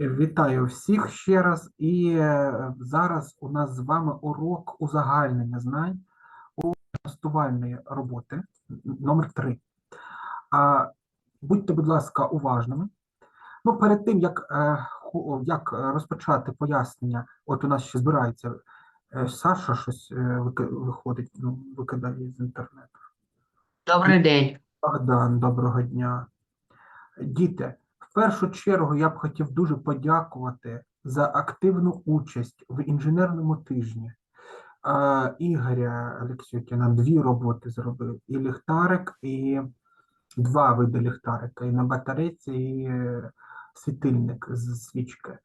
Вітаю всіх ще раз. І е, зараз у нас з вами урок узагальнення знань у тестувальної роботи номер 3. А, будьте, будь ласка, уважними. Ну, перед тим, як, е, як розпочати пояснення, от у нас ще збирається е, Саша щось виходить, ну, викидає з інтернету. Добрий день. Богдан, доброго дня. Діти, першу чергу я б хотів дуже подякувати за активну участь в інженерному тижні. Ігоря Олексюкіна дві роботи зробив: і ліхтарик, і два види ліхтарика, і на батарейці, і е, світильник з свічки.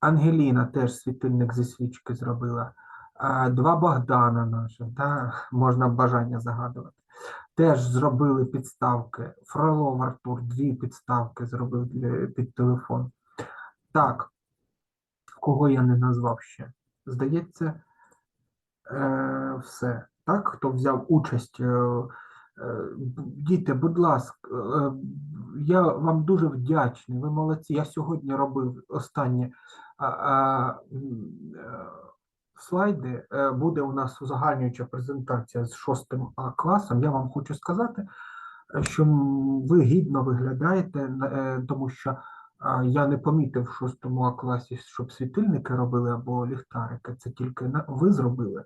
Ангеліна теж світильник зі свічки зробила. Два Богдана наші, да, можна бажання загадувати. Теж зробили підставки. Фролов Артур дві підставки зробив для, під телефон. Так, кого я не назвав ще? Здається, е, все. Так, хто взяв участь. Е, е, діти, будь ласка, е, я вам дуже вдячний. Ви молодці. Я сьогодні робив а, е, слайди. Е, Буде у нас узагальнююча презентація з шостим А класом. Я вам хочу сказати, е, що ви гідно виглядаєте, е, тому що я не помітив в шостому А класі, щоб світильники робили або ліхтарики. Це тільки ви зробили.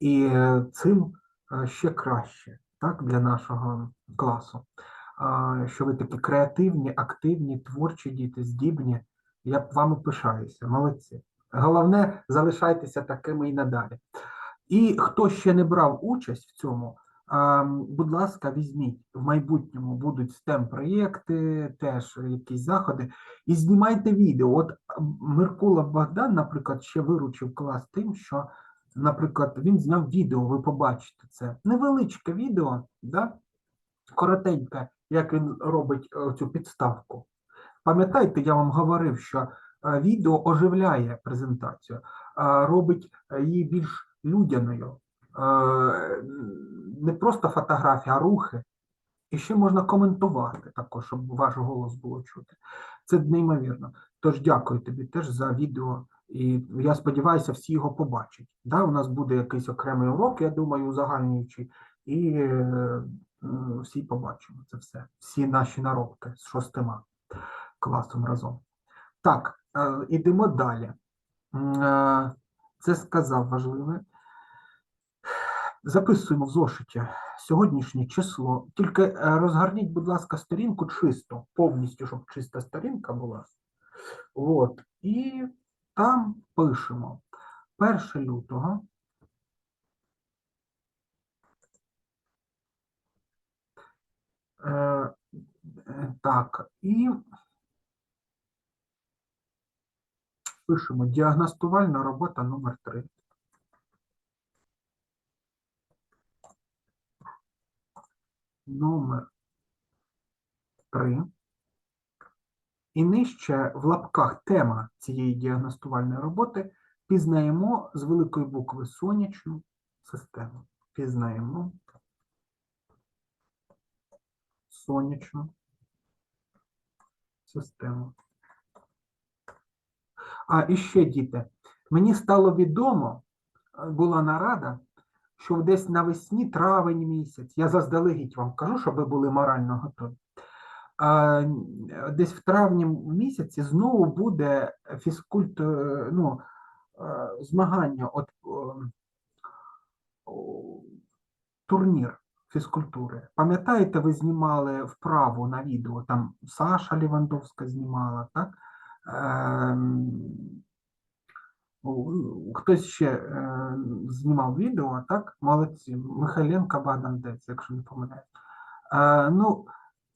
І цим ще краще так, для нашого класу. Що ви такі креативні, активні, творчі діти, здібні. Я б вами пишаюся, молодці. Головне, залишайтеся такими і надалі. І хто ще не брав участь в цьому, будь ласка, візьміть. В майбутньому будуть STEM-проєкти, теж якісь заходи. І знімайте відео. От м, Миркула Богдан, наприклад, ще виручив клас тим, що, наприклад, він зняв відео, ви побачите це. Невеличке відео, да? коротеньке, як він робить е, цю підставку. Пам'ятаєте, я вам говорив, що відео оживляє презентацію, робить е, її більш людяною. Е, Не просто фотографія, а рухи. І ще можна коментувати також, щоб ваш голос було чути. Це неймовірно. Тож дякую тобі теж за відео. І я сподіваюся, всі його побачать. Да, у нас буде якийсь окремий урок, я думаю, узагальнюючий, і е, всі побачимо це все. Всі наші наробки з шостима класом разом. Так, е, ідемо далі. Е, Це сказав важливе. Записуємо в зошиті сьогоднішнє число. Тільки е, розгорніть, будь ласка, сторінку чисто, повністю, щоб чиста сторінка була. От. І там пишемо 1 лютого. Так, і пишемо діагностувальна робота номер 3. Номер 3. І нижче в лапках тема цієї діагностувальної роботи пізнаємо з великої букви сонячну систему. Пізнаємо сонячну систему. А і ще, діти, мені стало відомо, е, була нарада, що десь навесні, травень місяць, я заздалегідь вам кажу, щоб ви були морально готові. Десь в травні місяці знову буде фізкульт, е, ну, е, змагання, от, турнір фізкультури. Пам'ятаєте, ви знімали вправу на відео, там Саша Лівандовська знімала, так? Хтось ще е, знімав відео, так? Молодці. Михайленко Богдан Дець, якщо не помиляюсь. Е, ну,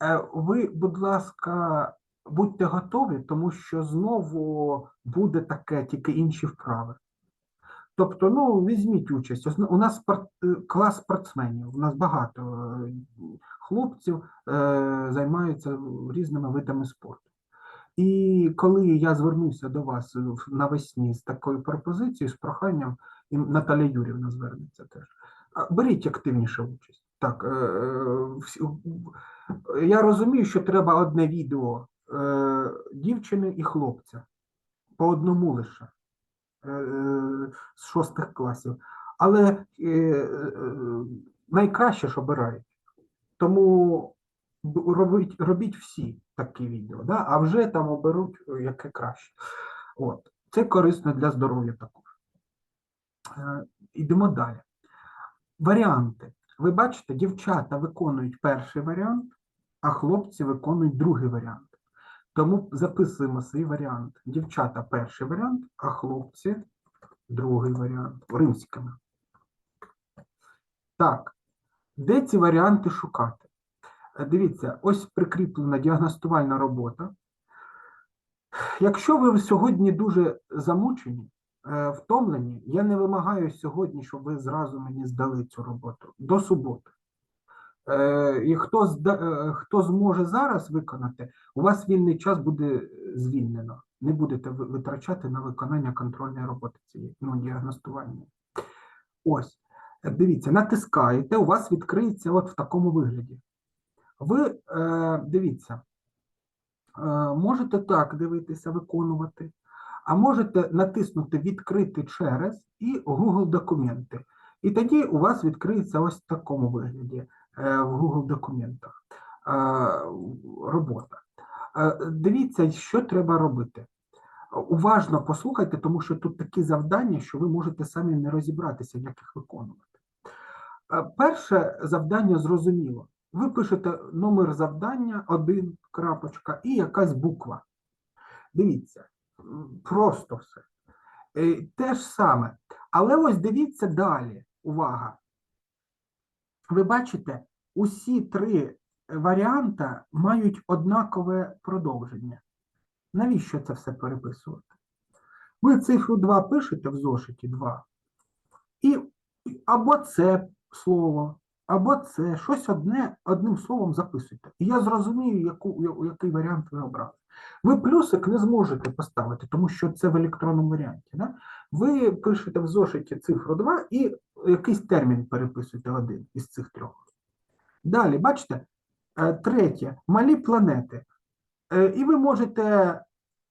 е, ви, будь ласка, будьте готові, тому що знову буде таке, тільки інші вправи. Тобто, ну, візьміть участь. У нас спорт, клас спортсменів, у нас багато хлопців займаються різними видами спорту. І коли я звернувся до вас навесні з такою пропозицією, з проханням, і Наталя Юрівна звернеться теж. Беріть активніше участь. Так, е, я розумію, що треба одне відео е, дівчини і хлопця. по одному лише е, з шостих класів. Але найкраще ж обирають. Тому робіть, робіть всі такі відео, да? а вже там оберуть, е, яке краще. От. Це корисно для здоров'я також. Е, Йдемо далі. Варіанти. Ви бачите, дівчата виконують перший варіант, а хлопці виконують другий варіант. Тому записуємо свій варіант. Дівчата перший варіант, а хлопці другий варіант. Римськими. Так, де ці варіанти шукати? Дивіться, ось прикріплена діагностувальна робота. Якщо ви сьогодні дуже замучені, е, втомлені, я не вимагаю сьогодні, щоб ви зразу мені здали цю роботу до суботи. Е, І хто, е, хто зможе зараз виконати, у вас вільний час буде звільнено. Не будете витрачати на виконання контрольної роботи цієї, ну, діагностування. Ось, дивіться, натискаєте, у вас відкриється от в такому вигляді. Ви е, дивіться, е, можете так дивитися, виконувати, а можете натиснути Відкрити через і Google документи. І тоді у вас відкриється ось в такому вигляді е, в Google документах робота. Дивіться, що треба робити. Уважно послухайте, тому що тут такі завдання, що ви можете самі не розібратися, як їх виконувати. Перше завдання зрозуміло. Ви пишете номер завдання, один, крапочка, і якась буква. Дивіться, просто все. Е, Те ж саме. Але ось дивіться далі. Увага. Ви бачите, усі три варіанти мають однакове продовження. Навіщо це все переписувати? Ви цифру 2 пишете в зошиті 2, і або це слово, або це щось одне одним словом записуйте. І я зрозумію, яку, який варіант ви обрали. Ви плюсик не зможете поставити, тому що це в електронному варіанті. Да? Ви пишете в зошиті цифру 2 і якийсь термін переписуєте один із цих трьох. Далі, бачите, е, третє малі планети. Е, І ви можете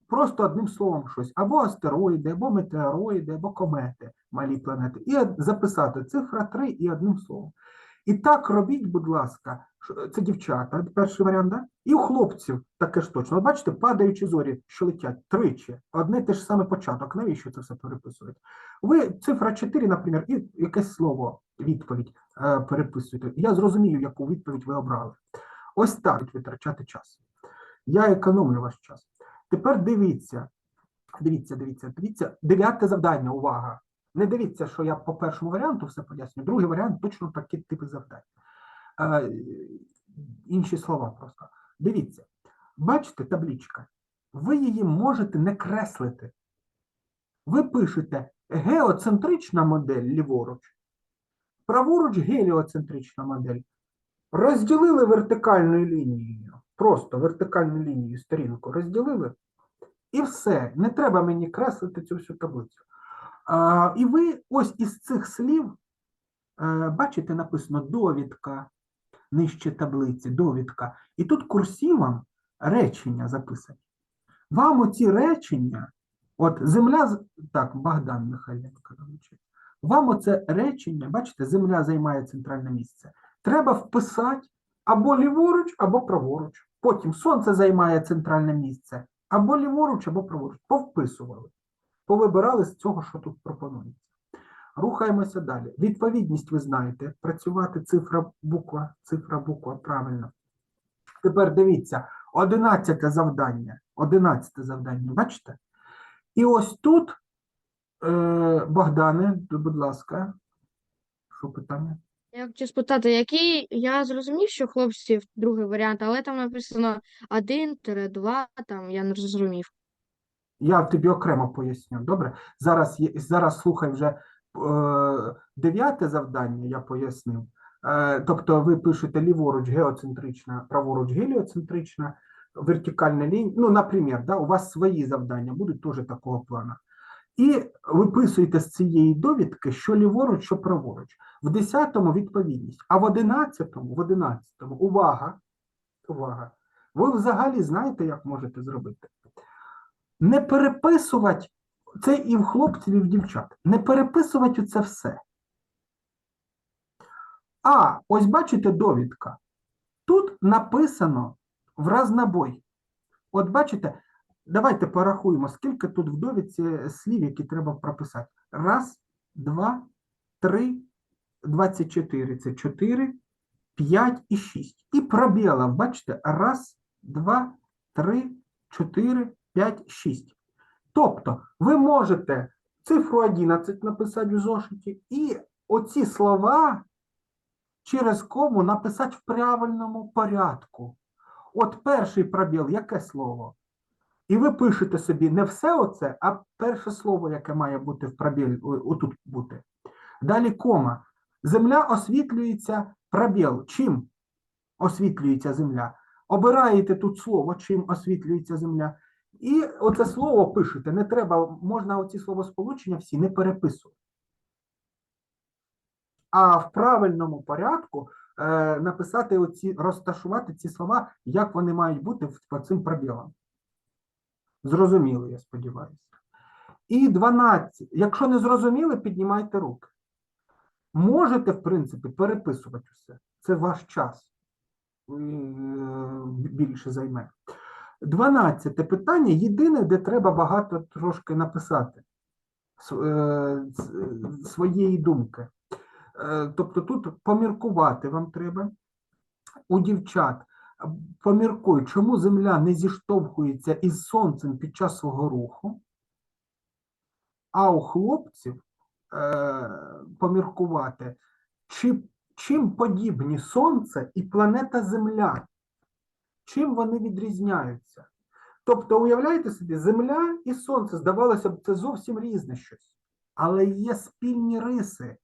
просто одним словом щось, або астероїди, або метеороїди, або комети, малі планети, і записати цифра 3 і одним словом. І так робіть, будь ласка, це дівчата, перший варіант, да? і у хлопців таке ж точно. От бачите, падаючі зорі, що летять тричі, одне те ж саме початок. Навіщо це все переписують? Ви цифра 4, наприклад, і якесь слово, відповідь е, переписуєте. Я зрозумію, яку відповідь ви обрали. Ось так витрачати час. Я економлю ваш час. Тепер дивіться, дивіться, дивіться, дивіться. Дев'яте завдання, увага. Не дивіться, що я по першому варіанту все поясню. Другий варіант точно такі типи завдань. Е, інші слова просто. Дивіться, бачите табличка? Ви її можете не креслити. Ви пишете геоцентрична модель ліворуч, праворуч геліоцентрична модель. Розділили вертикальною лінією, просто вертикальну лінію сторінку розділили, і все. Не треба мені креслити цю всю таблицю. І ви ось із цих слів, е, бачите, написано довідка, нижче таблиці, довідка. І тут курсивом речення записані. Вам оці речення, от земля, так, Богдан Михайленко. Вам оце речення, бачите, земля займає центральне місце. Треба вписати або ліворуч, або праворуч. Потім сонце займає центральне місце, або ліворуч, або праворуч. Повписували. Повибирали з цього, що тут пропонується. Рухаємося далі. Відповідність ви знаєте. Працювати цифра, буква, цифра, буква, правильно. Тепер дивіться, одинадцяте завдання. Одинадцяте завдання, бачите? І ось тут, е, Богдане, будь ласка, що питання? Я хочу спитати, який я зрозумів, що хлопців другий варіант, але там написано 1-2, там я не зрозумів. Я тобі окремо поясню. Добре? Зараз, зараз слухай вже е, дев'яте завдання, я пояснив. Е, тобто ви пишете ліворуч геоцентрична, праворуч геліоцентрична, вертикальна лінія. Ну, наприклад, да, у вас свої завдання будуть теж такого плану. І виписуєте з цієї довідки, що ліворуч, що праворуч. В 10-му відповідність, а в 11-му, в 11-му, увага, увага. Ви взагалі знаєте, як можете зробити? Не переписувати це і в хлопців, і в дівчат. Не переписувати це все. А, ось бачите довідка. Тут написано в разнобой. От бачите, давайте порахуємо, скільки тут в довідці слів, які треба прописати. Раз, два, три, 24. Це 4, 5 і 6. І пробіла, бачите, раз, два, три, 4, 5, 6. Тобто ви можете цифру 11 написати в зошиті і оці слова через кому написати в правильному порядку. От перший пробіл, яке слово? І ви пишете собі не все оце, а перше слово, яке має бути в пробілі, о- отут бути. Далі кома. Земля освітлюється пробіл. Чим освітлюється земля? Обираєте тут слово, чим освітлюється земля. І оце слово пишете. Не треба, можна оці словосполучення всі не переписувати. А в правильному порядку е, написати оці, розташувати ці слова, як вони мають бути по цим пробілам. Зрозуміли, я сподіваюся. І 12. Якщо не зрозуміли, піднімайте руки. Можете, в принципі, переписувати все. Це ваш час е, більше займе. 12 питання єдине, де треба багато трошки написати е, своєї думки. Е, Тобто тут поміркувати вам треба. У дівчат поміркуй, чому Земля не зіштовхується із Сонцем під час свого руху, а у хлопців е, поміркувати, чи, чим подібні Сонце і планета Земля, чим вони відрізняються. Тобто, уявляєте собі, Земля і Сонце, здавалося б, це зовсім різне щось, але є спільні риси.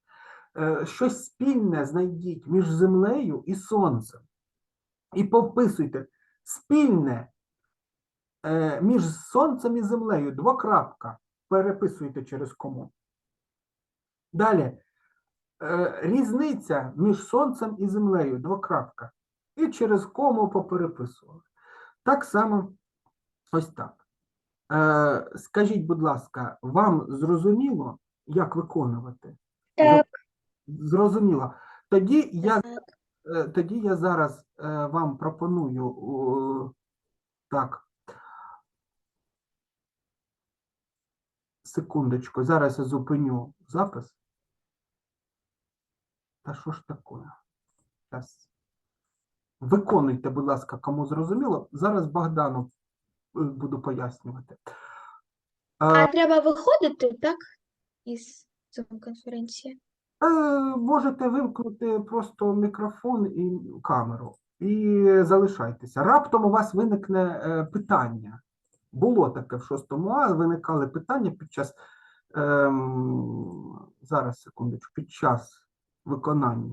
Е, Щось спільне знайдіть між Землею і Сонцем. І повписуйте спільне е, між Сонцем і Землею, двокрапка, переписуйте через кому. Далі. Е, Різниця між Сонцем і Землею, двокрапка. І через кому попереписували. Так само, ось так. Е, Скажіть, будь ласка, вам зрозуміло, як виконувати? Так. Зрозуміло. Тоді я, е, тоді я зараз е, вам пропоную так. Секундочку, зараз я зупиню запис. Та що ж таке? Щас. Виконуйте, будь ласка, кому зрозуміло. Зараз Богдану е, буду пояснювати. А Е, треба виходити, так? Із Zoom-конференції. Е, Можете вимкнути просто мікрофон і камеру і залишайтеся. Раптом у вас виникне питання. Було таке в 6 А, виникали питання під час ем, зараз секундочку, під час виконання.